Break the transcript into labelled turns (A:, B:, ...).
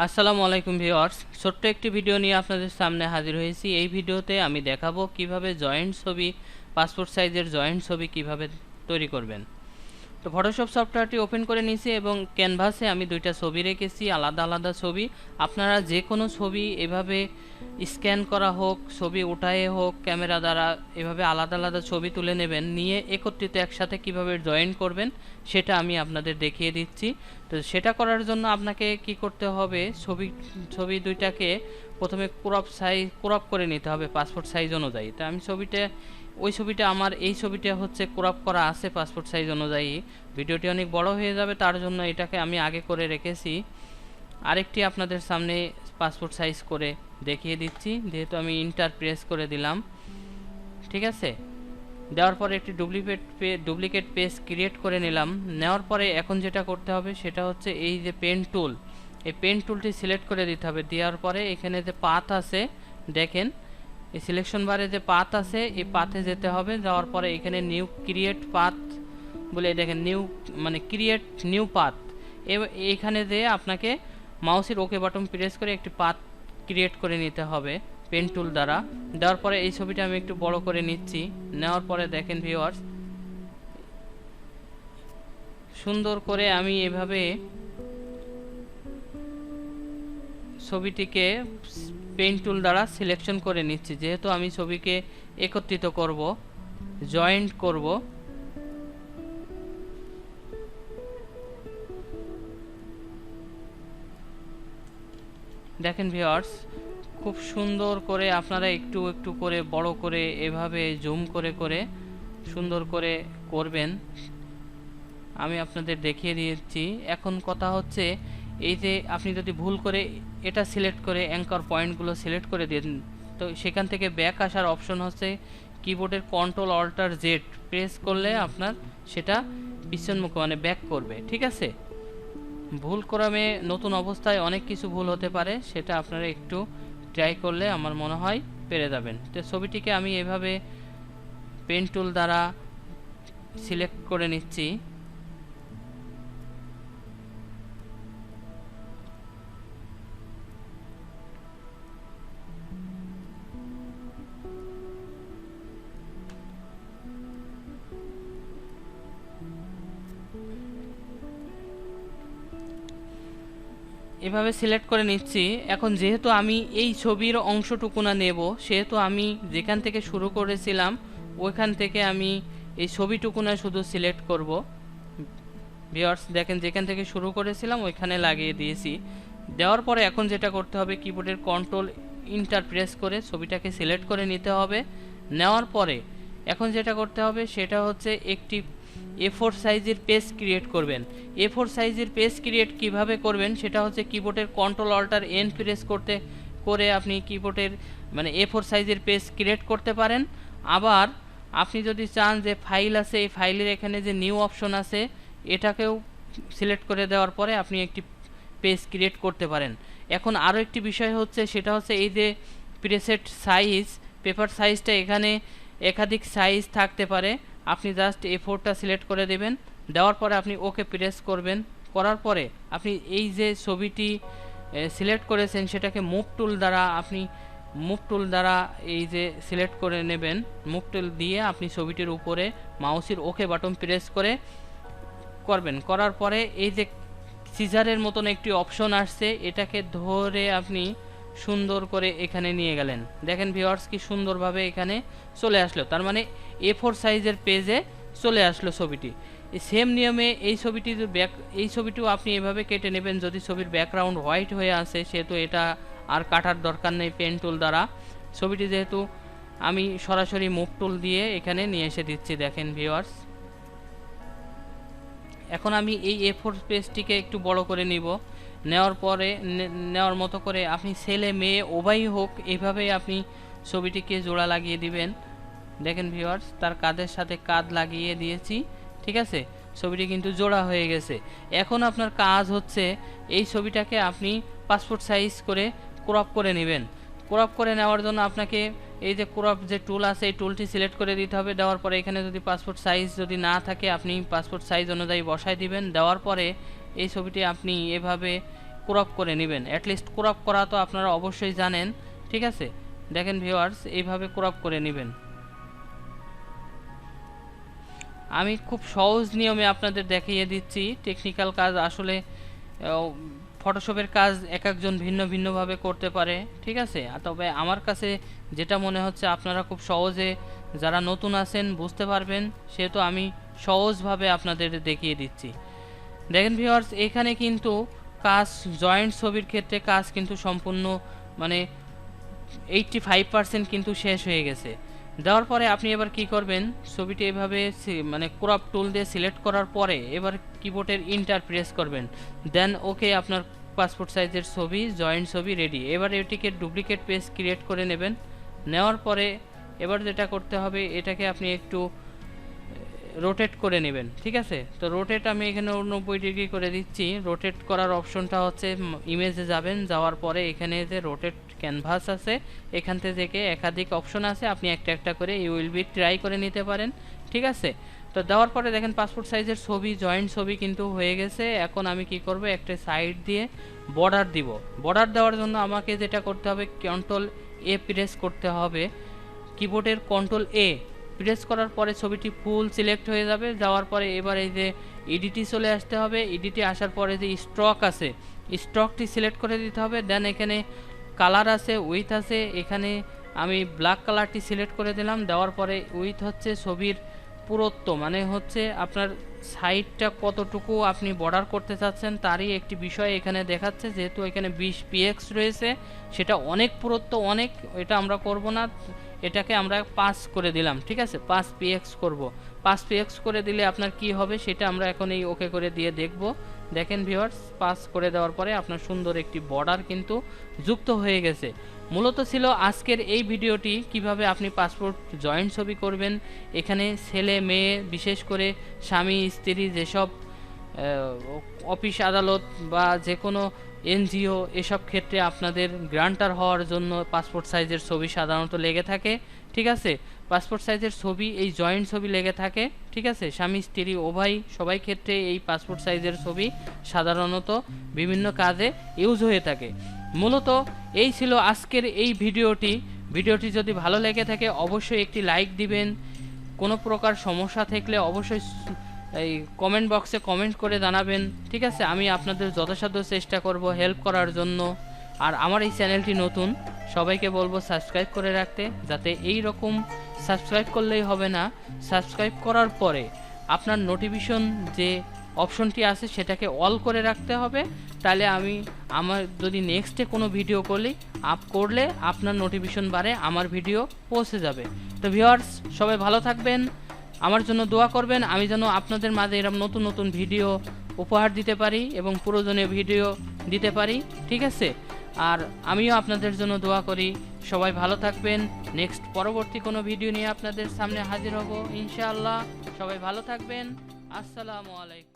A: আসসালামু আলাইকুম ভিউয়ার্স। ছোট্ট একটি ভিডিও নিয়ে আপনাদের সামনে হাজির হয়েছি। এই ভিডিওতে আমি দেখাবো কীভাবে জয়েন্ট ছবি, পাসপোর্ট সাইজের জয়েন্ট ছবি কীভাবে তৈরি করবেন। তো ফটোশপ সফটওয়্যারটি ওপেন করে নিয়েছি এবং ক্যানভাসে আমি দুইটা ছবি রেখেছি, আলাদা আলাদা ছবি। আপনারা যে কোনো ছবি এভাবে স্ক্যান করা হোক, ছবি উঠায়ে হোক ক্যামেরা দ্বারা এভাবে আলাদা আলাদা ছবি তুলে নেবেন, নিয়ে একত্রিত একসাথে কীভাবে জয়েন করবেন, সেটা আমি আপনাদের দেখিয়ে দিচ্ছি। তো সেটা করার জন্য আপনাকে কি করতে হবে, ছবি ছবি দুইটাকে প্রথমে ক্রপ সাইজ ক্রপ করে নিতে হবে পাসপোর্ট সাইজ অনুযায়ী। তা আমি ছবিটা ওই ছবিটা আমার, এই ছবিটা হচ্ছে ক্রপ করা আছে পাসপোর্ট সাইজ অনুযায়ী। ভিডিওটি অনেক বড় হয়ে যাবে, তার জন্য এটাকে আমি আগে করে রেখেছি। আরেকটি আপনাদের সামনে পাসপোর্ট সাইজ করে দেখিয়ে দিচ্ছি, যেহেতু আমি ইন্টার প্রেস করে দিলাম। ঠিক আছে? দেওয়ার পরে একটি duplicate pay duplicate page create করে নিলাম। নেওয়ার পরে এখন যেটা করতে হবে, সেটা হচ্ছে এই যে পেন টুল এই পেন টুলটি সিলেক্ট করে দিতে হবে। দেওয়ার পরে এখানে যে পাত আছে, দেখেন, এই সিলেকশন বারে যে পাত আছে, এই পাতে যেতে হবে। যাওয়ার পরে এখানে নিউ ক্রিয়েট পাত বলে দেখেন নিউ মানে ক্রিয়েট নিউ পাত এখানে যে আপনাকে মাউসের ওকে বাটন প্রেস করে একটি পাত ক্রিয়েট করে নিতে হবে পেন টুল দ্বারা। দেওয়ার পরে এই ছবিটা আমি একটু বড় করে নিচ্ছি। নেওয়ার পরে দেখেন ভিউয়ার্স সুন্দর করে আমি এভাবে ছবিটিকে পেন টুল দ্বারা সিলেকশন করে নিচ্ছি। যেহেতু আমি ছবিকে একত্রিত করব, জয়েন্ট করব। দেখেন ভিউয়ার্স, খুব সুন্দর করে আপনারা একটু একটু করে, বড় করে, এভাবে জুম করে করে, সুন্দর করে করবেন। আমি আপনাদের দেখিয়ে দিয়েছি এখন কথা হচ্ছে এই যে আপনি যদি ভুল করে এটা সিলেক্ট করে অ্যাঙ্কর পয়েন্টগুলো সিলেক্ট করে দিন, তো সেখান থেকে ব্যাক আসার অপশন হচ্ছে কিবোর্ডের কন্ট্রোল অল্টার জেড, প্রেস করলে আপনার সেটা পিছনমুখ মানে ব্যাক করবে, ঠিক আছে? ভুল ক্রমে নতুন অবস্থায় অনেক কিছু ভুল হতে পারে, সেটা আপনারা একটু ট্রাই করলে আমার মনে হয় পেরে যাবেন। তো ছবিটিকে আমি এভাবে পেন টুল দ্বারা সিলেক্ট করে নিচ্ছি। এভাবে সিলেক্ট করে নিচ্ছি। এখন যেহেতু আমি এই ছবির অংশটুকু না নেব, সেহেতু আমি যেখান থেকে শুরু করেছিলাম, ওইখান থেকে আমি এই ছবিটুকু না শুধু সিলেক্ট করব। ভিওয়ার্স দেখেন যেখান থেকে শুরু করেছিলাম, ওইখানে লাগিয়ে দিয়েছি। দেওয়ার পরে এখন যেটা করতে হবে কিবোর্ডের কন্ট্রোল ইন্টার প্রেস করে ছবিটাকে সিলেক্ট করে নিতে হবে। নেওয়ার পরে এখন যেটা করতে হবে, সেটা হচ্ছে একটি এ ফোর সাইজের পেজ ক্রিয়েট করবেন। এ ফোর সাইজের পেজ ক্রিয়েট কীভাবে করবেন সেটা হচ্ছে কিবোর্ডের কন্ট্রোল অল্টার এন প্রেস করতে, করে আপনি কিবোর্ডের মানে এ ফোর সাইজের পেজ ক্রিয়েট করতে পারেন। আবার আপনি যদি চান যে ফাইল আছে, এই ফাইলের এখানে যে নিউ অপশন আছে, এটাকেও সিলেক্ট করে দেওয়ার পরে আপনি একটি পেজ ক্রিয়েট করতে পারেন। এখন আরও একটি বিষয় হচ্ছে, সেটা হচ্ছে এই যে প্রেসেট সাইজ পেপার সাইজটা এখানে একাধিক সাইজ থাকতে পারে। আপনি জাস্ট এ ফোরটা সিলেক্ট করে দেবেন। দেওয়ার পরে আপনি ওকে প্রেস করবেন। করার পরে আপনি এই যে ছবিটি সিলেক্ট করেছেন সেটাকে মুভ টুল দ্বারা আপনি মুভ টুল দ্বারা এই যে সিলেক্ট করে নেবেন। মুভ টুল দিয়ে আপনি ছবিটির উপরে মাউসের ওকে বাটন প্রেস করে করবেন। করার পরে এই যে সিজারের মতন একটি অপশন আসছে, এটাকে ধরে আপনি সুন্দর করে এখানে নিয়ে গেলেন। দেখেন ভিওয়ার্স কি সুন্দরভাবে এখানে চলে আসলো। তার মানে এ ফোর সাইজের পেজে চলে আসলো ছবিটি। সেম নিয়মে এই ছবিটি ব্যাক এই ছবিটিও আপনি এভাবে কেটে নেবেন। যদি ছবির ব্যাকগ্রাউন্ড হোয়াইট হয়ে আসে, সেহেতু এটা আর কাটার দরকার নেই পেন টুল দ্বারা। ছবিটি যেহেতু আমি সরাসরি মুভ টুল দিয়ে এখানে নিয়ে এসে দিচ্ছি, দেখেন ভিওয়ার্স এখন আমি এই এ ফোর পেজটিকে একটু বড় করে নিব। নেওয়ার পরে নেওয়ার মতো করে আপনি ছেলে, মেয়ে, উভয়ই হোক এইভাবেই আপনি ছবিটিকে জোড়া লাগিয়ে দিবেন। দেখেন ভিউয়ার্স তার কাঁধের সাথে কাঁধ লাগিয়ে দিয়েছি, ঠিক আছে? ছবিটি কিন্তু জোড়া হয়ে গেছে। এখন আপনার কাজ হচ্ছে এই ছবিটাকে আপনি পাসপোর্ট সাইজ করে ক্রপ করে নেবেন। ক্রপ করে নেওয়ার জন্য আপনাকে এই যে ক্রপ যে টুল আছে, এই টুলটি সিলেক্ট করে দিতে হবে। দেওয়ার পরে এখানে যদি পাসপোর্ট সাইজ যদি না থাকে, আপনি পাসপোর্ট সাইজ অনুযায়ী বসায় দিবেন। দেওয়ার পরে এই ছবিটি আপনি এভাবে ক্রপ করে নেবেন। অ্যাটলিস্ট ক্রপ করা তো আপনারা অবশ্যই জানেন, ঠিক আছে? দেখেন ভিউয়ার্স এইভাবে ক্রপ করে নেবেন। আমি খুব সহজ নিয়মে আপনাদের দেখিয়ে দিচ্ছি টেকনিক্যাল কাজ আসলে ফটোশপের কাজ এক একজন ভিন্ন ভিন্নভাবে করতে পারে, ঠিক আছে? তবে আমার কাছে যেটা মনে হচ্ছে, আপনারা খুব সহজে যারা নতুন আছেন বুঝতে পারবেন, সেহেতু আমি সহজভাবে আপনাদের দেখিয়ে দিচ্ছি। দেখেন ভিউয়ার্স এখানে কিন্তু কাজ জয়েন্ট ছবির ক্ষেত্রে কাজ কিন্তু সম্পূর্ণ মানে এইটটি ফাইভ পার্সেন্ট কিন্তু শেষ হয়ে গেছে। দেওয়ার পরে আপনি এবার কি করবেন? ছবিটি এভাবে মানে ক্রপ টুল দিয়ে সিলেক্ট করার পরে এবার কিবোর্ডের ইন্টার প্রেস করবেন। দেন ওকে আপনার পাসপোর্ট সাইজের ছবি জয়েন্ট ছবি রেডি এবার এটিকে ডুপ্লিকেট পেজ ক্রিয়েট করে নেবেন। নেওয়ার পরে এবার যেটা করতে হবে, এটাকে আপনি একটু রোটেট করে নেবেন, ঠিক আছে? তো রোটেট আমি এখানে নব্বই ডিগ্রি করে দিচ্ছি। রোটেট করার অপশনটা হচ্ছে ইমেজে যাবেন, যাওয়ার পরে এখানে যে রোটেট ক্যানভাস আছে, এখান থেকে একাধিক অপশন আছে, আপনি একটা একটা করে ইউ উইল বি ট্রাই করে নিতে পারেন, ঠিক আছে? তো দেওয়ার পরে দেখেন পাসপোর্ট সাইজের ছবি জয়েন্ট ছবি কিন্তু হয়ে গেছে। এখন আমি কি করব? একটা সাইড দিয়ে বর্ডার দিব। বর্ডার দেওয়ার জন্য আমাকে যেটা করতে হবে কন্ট্রোল এ প্রেস করতে হবে। কিবোর্ডের কন্ট্রোল এ প্রেস করার পরে ছবিটি ফুল সিলেক্ট হয়ে যাবে। যাওয়ার পরে এবার এই যে এডিটি চলে আসতে হবে। এডিটে আসার পরে যে স্ট্রক আছে স্ট্রকটি সিলেক্ট করে দিতে হবে। দেন এখানে কালার আছে উইথ আছে। এখানে আমি ব্ল্যাক কালারটি সিলেক্ট করে দিলাম। দেওয়ার পরে উইথ হচ্ছে ছবির পুরুত্ব মানে হচ্ছে আপনার সাইডটা কতটুকু আপনি বর্ডার করতে চাচ্ছেন তারই একটি বিষয় এখানে দেখাচ্ছে। যেহেতু এখানে বিশ পিএক্স রয়েছে, সেটা অনেক পুরুত্ব অনেক, এটা আমরা করব না। এটাকে আমরা পাস করে দিলাম, ঠিক আছে? পাস পিএক্স করব। পাস পিএক্স করে দিলে আপনার কি হবে সেটা আমরা এখন এই ওকে করে দিয়ে দেখব। দেখেন ভিউয়ার্স পাস করে দেওয়ার পরে আপনার সুন্দর একটি বর্ডার কিন্তু যুক্ত হয়ে গেছে। মূলত ছিল আজকের এই ভিডিওটি, কীভাবে আপনি পাসপোর্ট জয়েন্ট ছবি করবেন, এখানে ছেলে, মেয়ে, বিশেষ করে স্বামী, স্ত্রী যেসব অফিস আদালত বা যে কোনো এনজিও এসব ক্ষেত্রে আপনাদের গ্রান্টার হওয়ার জন্য পাসপোর্ট সাইজের ছবি সাধারণত লেগে থাকে, ঠিক আছে? পাসপোর্ট সাইজের ছবি, এই জয়েন্ট ছবি লেগে থাকে, ঠিক আছে? স্বামী, স্ত্রী, উভয়, সবাই ক্ষেত্রে এই পাসপোর্ট সাইজের ছবি সাধারণত বিভিন্ন কাজে ইউজ হয়ে থাকে। মূলত এই ছিল আজকের এই ভিডিওটি। ভিডিওটি যদি ভালো লেগে থাকে, অবশ্যই একটি লাইক দিবেন। কোনো প্রকার সমস্যা থাকলে অবশ্যই এই কমেন্ট বক্সে কমেন্ট করে জানাবেন, ঠিক আছে? আমি আপনাদের যথাসাধ্য চেষ্টা করব হেল্প করার জন্য। আর আমার এই চ্যানেলটি নতুন, সবাইকে বলব সাবস্ক্রাইব করে রাখতে, যাতে এই রকম সাবস্ক্রাইব করলেই হবে না। সাবস্ক্রাইব করার পরে আপনার নোটিফিকেশন যে অপশনটি আছে সেটাকে অল করে রাখতে হবে। তাহলে আমি আমার যদি নেক্সটে কোনো ভিডিও করলে, আপ করলে আপনার নোটিফিকেশন বারে আমার ভিডিও পৌঁছে যাবে। তো ভিউয়ার্স সবাই ভালো থাকবেন। আমার জন্য দোয়া করবেন, আমি যেন আপনাদের মাঝে এরকম নতুন নতুন ভিডিও উপহার দিতে পারি এবং প্রয়োজনীয় ভিডিও দিতে পারি, ঠিক আছে? আর আমিও আপনাদের জন্য দোয়া করি, সবাই ভালো থাকবেন। নেক্সট পরবর্তী কোনো ভিডিও নিয়ে আপনাদের সামনে হাজির হব, ইনশাআল্লাহ। সবাই ভালো থাকবেন। আসসালামু আলাইকুম।